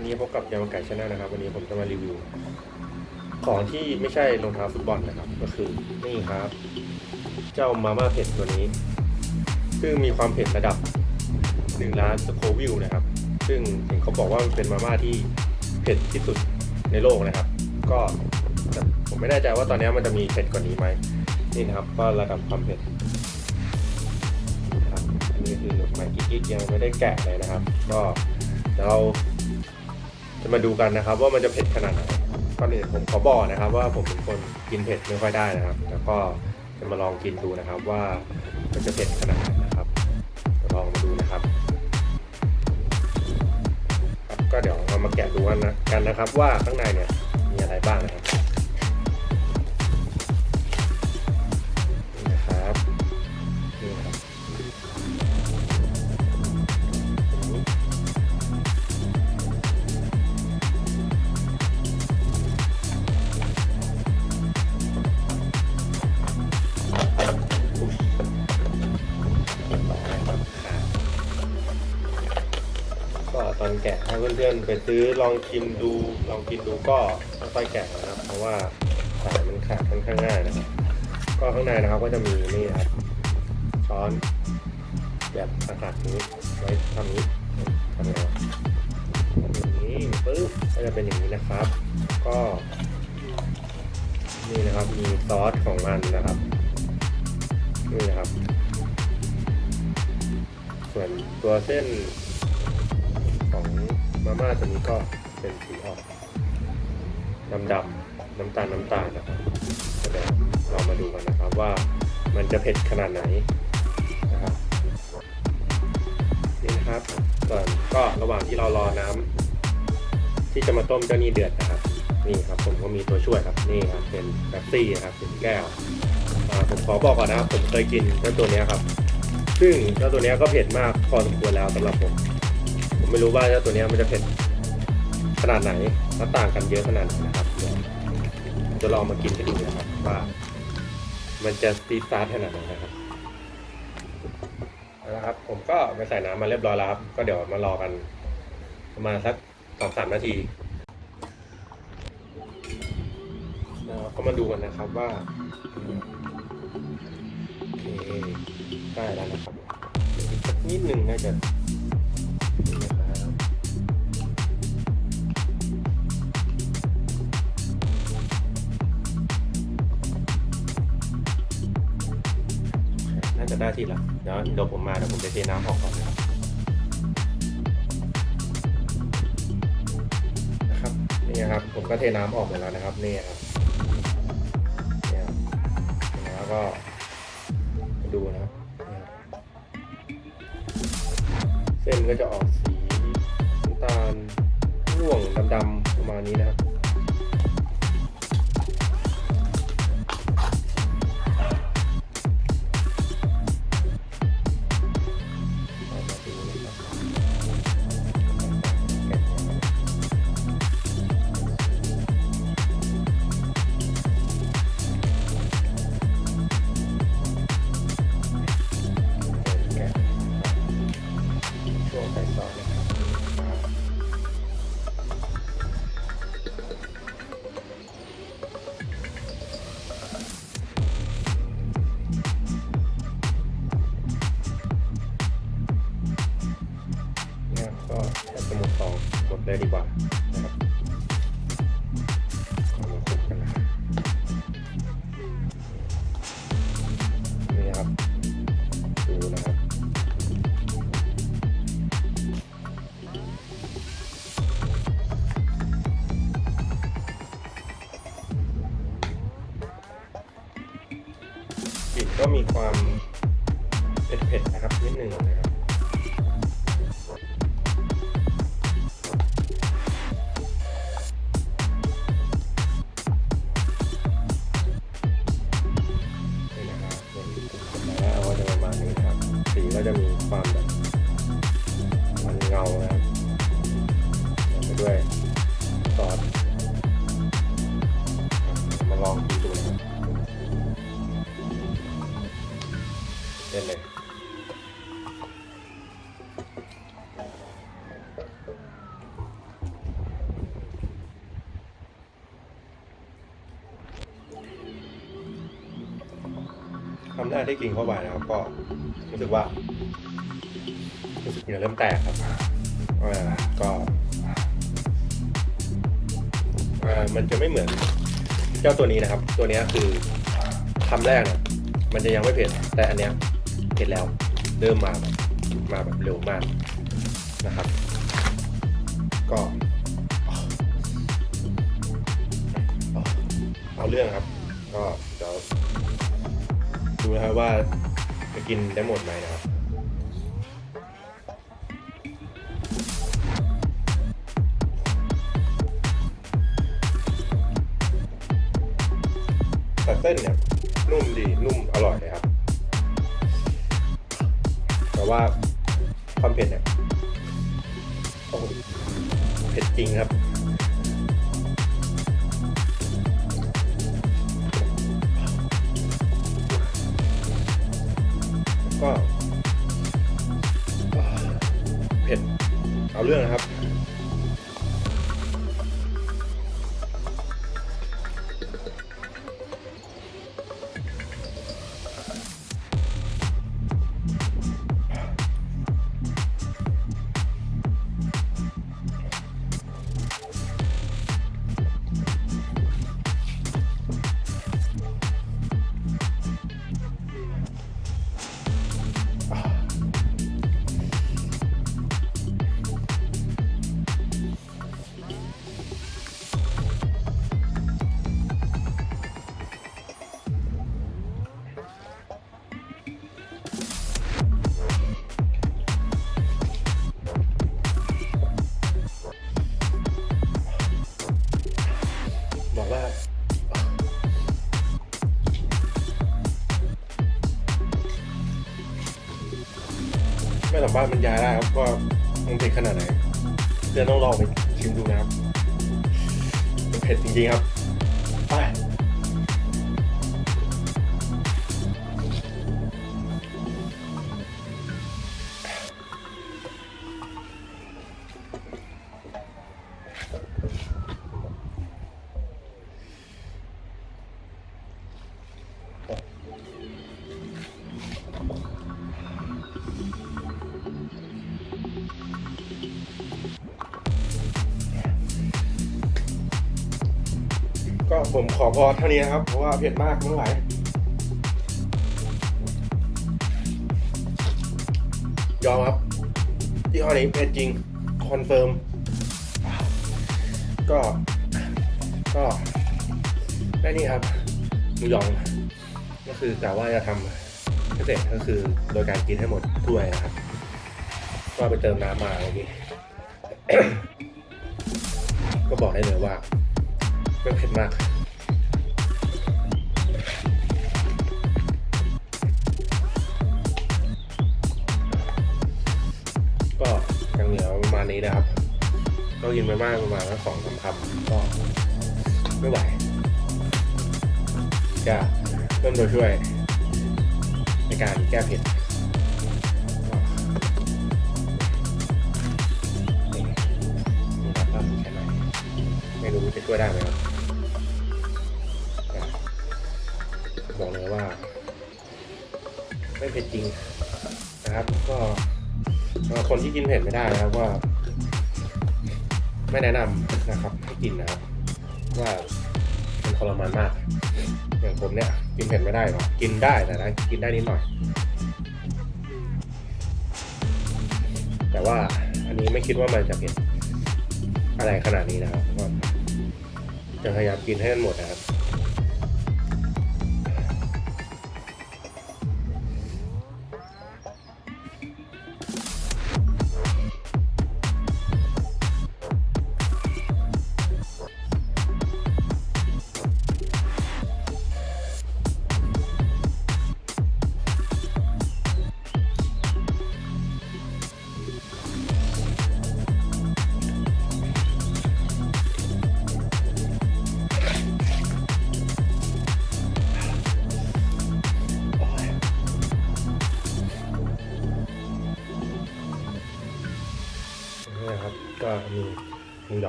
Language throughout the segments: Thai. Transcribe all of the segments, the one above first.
วันนี้พบกับยามาไก่ชาแนลนะครับ วันนี้ผมจะมารีวิว ของที่ไม่ใช่รองเท้าฟุตบอลนะครับ ก็คือนี่ครับ เจ้ามาม่าเผ็ดตัวนี้ ซึ่งมีความเผ็ดระดับ1ล้านสโควิลนะครับ ซึ่งเห็นเขาบอกว่ามันเป็นมาม่าที่เผ็ดที่สุดในโลกนะครับ ก็ผมไม่แน่ใจว่าตอนนี้มันจะมีเผ็ดกว่านี้ไหมนี่นะครับ ก็ระดับความเผ็ดอันนี้คือหนุกมากิ๊กยังไม่ได้แกะเลยนะครับ ก็เดี๋ยวเรา จะมาดูกันนะครับ ว่ามันจะเผ็ดขนาดไหนก่อนอื่นผมขอบอกนะครับ ว่าผมเป็นคนกินเผ็ดไม่ค่อยได้นะครับ แล้วก็จะมาลองกินดูนะครับว่ามันจะเผ็ดขนาดไหนนะครับลองมาดูนะครับครับก็เดี๋ยวเรามาแกะดูกันนะกันนะครับ ว่าข้างในเนี่ยมีอะไรบ้างนะครับ พื่อนๆไปซื้อลองชิมดูลองกินดูก็ค่อยๆแกะนะครับ เพราะว่าสายมันขาดค่อนข้างง่ายนะครับ ก็ข้างในนะครับก็จะมีนี่นะครับช้อนแบบขนาดนี้ไว้ทำนี้ทำยังไงวะอย่างนี้ปึ๊บก็จะเป็นอย่างนี้นะครับ ก็นี่นะครับมีซอสของมันนะครับนี่นะครับ ส่วนตัวเส้นของ มาม่าตัวนี้ก็เป็นสีออกดำดำน้ำตาลน้ำตาลนะครับเดี๋ยวเรามาดูกันนะครับว่ามันจะเผ็ดขนาดไหนนะครับนี่นะครับส่วนก็ระหว่างที่เรารอน้ำที่จะมาต้มเจ้านี่เดือดนะครับนี่ครับผมก็มีตัวช่วยครับนี่ครับเป็นแป๊บซี่นะครับเป็นแก้วผมขอบอกก่อนนะครับผมเคยกินเจ้าตัวนี้ครับ ซึ่งเจ้าตัวนี้ก็เผ็ดมากพอสมควรแล้วสำหรับผม ไม่รู้ว่าเจ้าตัวนี้มันจะเผ็ดขนาดไหนและต่างกันเยอะขนาดไหนนะครับเดี๋ยวจะลองมากินกันดูนะครับว่า มันจะซีดซาร์ขนาดไหนนะครับเอาละครับ ผมก็ไปใส่น้ำมาเรียบร้อยแล้วครับ ก็เดี๋ยวมารอกันประมาณสักสองสามนาทีแล้วก็มาดูกันนะครับว่าได้แล้วนะครับอีกนิดหนึ่งน่าจะ ได้ทีละเดี๋ยวเดี๋ยวผมมาเดี๋ยวผมจะเทน้ำออกก่อนนะครับนี่ครับผมก็เทน้ำออกหมดแล้วนะครับนี่ครับนี่ครับแล้วก็ดูนะครับเส้นก็จะออกสีน้ำตาลม่วงดำๆประมาณนี้นะครับ ดีกว่านะครับเอามาคุกกันนะนี่นะครับดูนะครับกลิ่นก็มีความเผ็ดๆนะครับนิดนึง ก็จะมีความแบบมันเงานะครับไปด้วยำแรกที่กินเข้าไปนะครับ ก็รู้สึกว่ารู้สึกเหงื่อเริ่มแตกครับก็มันจะไม่เหมือนเจ้าตัวนี้นะครับ ตัวนี้คือคำแรกเนี่ยมันจะยังไม่เผ็ดแต่อันเนี้ยเผ็ดแล้วเริ่มมาแบบมาแบบเร็วมากนะครับ ก็เอาเรื่องครับ ก็ นะครับว่าจะกินได้หมดไหมนะครับแต่เส้นเนี่ยนุ่มดีนุ่มอร่อยเลยครับ แต่ว่าความเผ็ดเนี่ยโอ้เผ็ดจริงครับ ก็เผ็ดเอาเรื่องนะครับามารถบรรยายได้ครับว่ามันเผ็ดขนาดไหนเดี๋ยวต้องลองไปชิมดูนะครับเผ็ดจริงๆครับไป ผมขอพอเท่านี้นะครับ เพราะว่าเผ็ดมากไม่ไหวยอมครับยี่ห้อนี้เผ็ดจริง คอนเฟิร์ม ก็ ก็ได้นี่ครับหมูยอง ก็คือกะว่าจะทำพิเศษก็คือโดยการกินให้หมดถ้วยนะครับ ก็ไปเติมน้ำมาเมื่อกี้ก็บอกได้เลยว่าไม่เผ็ดมาก มาณนี้นะครับ ก็กินไปมากประมาณสองสามคำก็ไม่ไหวจะเริ่มตัวช่วยในการแก้เผ็ดไม่รู้จะช่วยได้ไหมครับบอกเลยว่า ไม่เผ็ดจริงนะครับ ก็สำหรับคนที่กินเผ็ดไม่ได้นะครับว่า ไม่แนะนำนะครับให้กินนะครับว่ามันทรมานมาก อย่างผมเนี่ย กินเผ็ดไม่ได้หรอกกินได้แต่นะกินได้นิดหน่อย แต่ว่าอันนี้ไม่คิดว่ามันจะเผ็ดอะไรขนาดนี้นะครับก็จะพยายามกินให้มันหมดนะครับ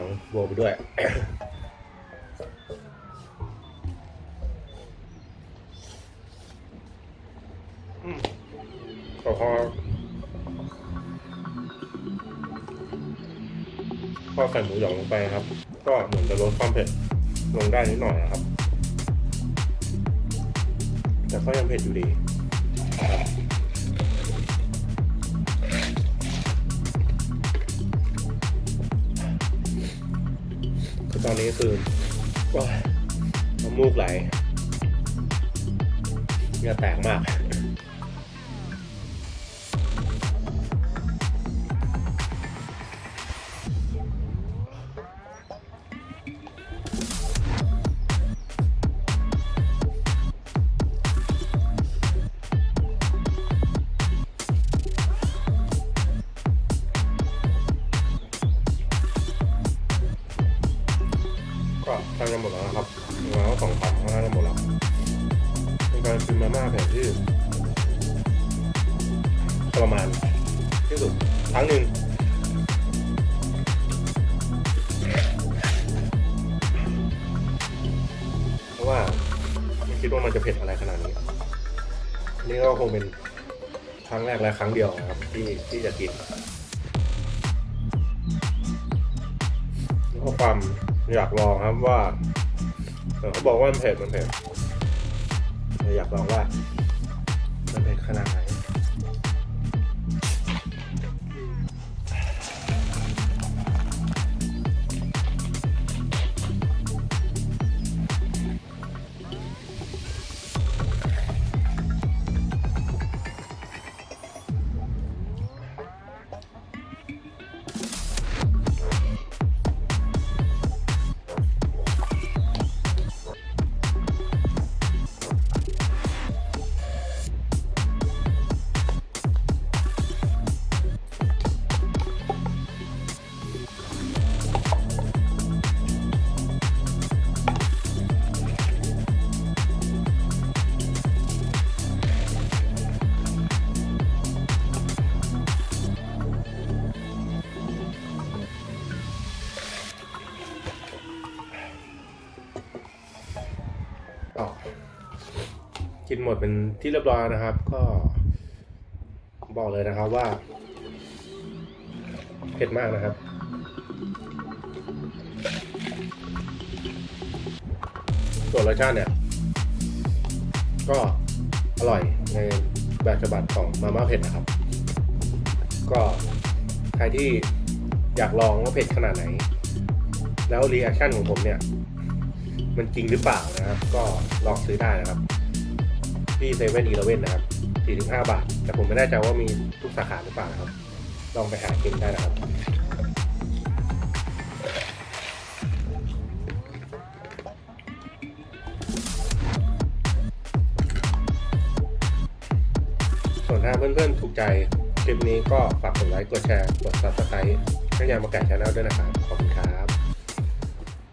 หมูหยองโบวไปด้วยกแต่พอพอใส่หมูหยองลงไปครับ ก็เหมือนจะลดความเผ็ดลงได้นิดหน่อยนะครับ แต่ก็ยังเผ็ดอยู่ดี ตอนนี้คือว้าน้ำมูกไหลเหงื่อแตกมาก ก็ทำกันหมดแล้วนะครับมาก็สองคำก็น่าจะหมดแล้วเป็นการกินมาม่าแบบที่ทรมานที่สุดครั้งหนึ่งเพราะว่าไม่คิดว่ามันจะเผ็ดอะไรขนาดนี้นนี่ก็คงเป็นครั้งแรกและครั้งเดียวนะครับ ที่ที่จะกินแล้วก็ความ อยากลองครับว่าเขาบอกว่ามันเผ็ดมันเผ็ดอยากลองว่ามันเผ็ดขนาดไหน มดเป็นที่เรียบร้อยนะครับ ก็บอกเลยนะครับว่า เผ็ดมากนะครับ ส่วนรสชาติเนี่ย ก็อร่อยในแบบฉบับของมาม่าเผ็ดนะครับ ก็ใครที่อยากลองว่าเผ็ดขนาดไหน แล้วรีแอคชั่นของผมเนี่ย มันจริงหรือเปล่านะครับ ก็ลองซื้อได้นะครับ ที่เซเว่นอีเลเว่นนะครับ45 บาท แต่ผมไม่แน่ใจว่ามีทุกสาขาหรือเปล่านะครับ ลองไปหากินได้นะครับ ส่วนถ้าเพื่อนๆ ถูกใจคลิปนี้ก็ฝากกดไลค์ กดแชร์ กด subscribe ให้ยามาแก่ชาแนลด้วยนะครับ ขอบคุณครับ